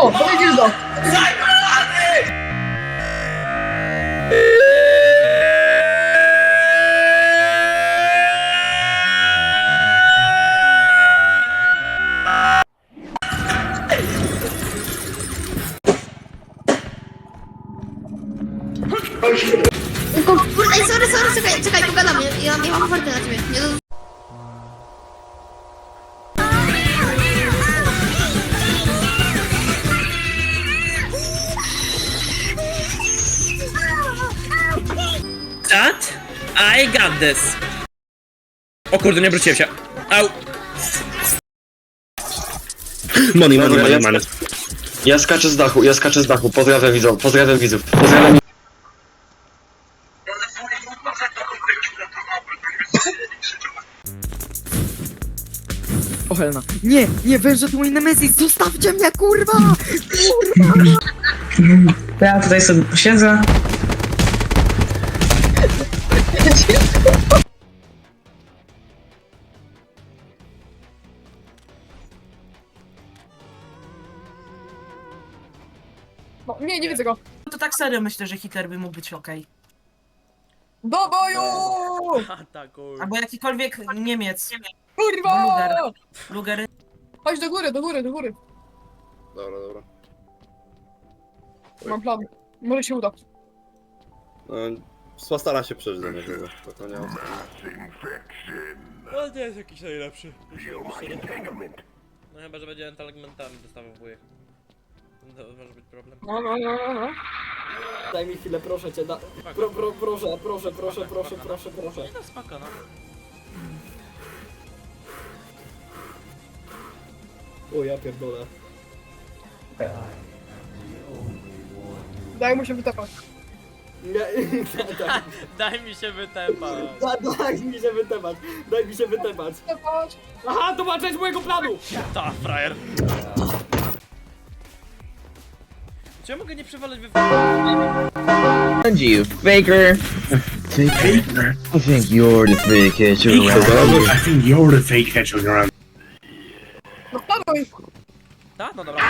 O, to nie gildo! Tylko, kurde, ej, sorry, sorry, czekaj, czekaj, pogadam, ja, ja mam ofertę na ciebie. Nie do... Chat? I got this. O kurde, nie obróciłem się. Au. Money, money, money, ja- money. Ja skaczę z dachu, ja skaczę z dachu. Pozdrawiam widzów, pozdrawiam widzów. Pozdrawiam Ochelna. Nie, nie, węże tu mój Nemesis, zostawcie mnie, kurwa! Kurwa! Ja tutaj sobie siedzę. No, nie, nie widzę go. To tak serio myślę, że Hitler by mógł być okej. Do boju! Albo jakikolwiek Niemiec. Kurwa! Luger. Lugery. Chodź do góry, do góry, do góry. Dobra, dobra. Mam plan. Może się uda. No, Swastara się przeżyć do niego, to, to nie ma. No nie jest jakiś najlepszy. No chyba, że będzie entelementami dostawał wujek. To może być problem. No, no, no, no, no. Daj mi chwilę, proszę cię, da... pro, pro, proszę, proszę, proszę, proszę, proszę, proszę. No spoko, no. O ja pierdolę. Daj mu się wytapać. Nie, daj, Daj mi się wytepać. daj, daj mi się wytepać, daj mi się wytepać. Wytapać! Aha, to była część mojego planu! Ta, frajer. Czy ja mogę nie przewalać we... And you, faker! Faker? I think you're the fake catcher around I think you're the fake hedgehog around. No wpadaj! Ta? No dobra.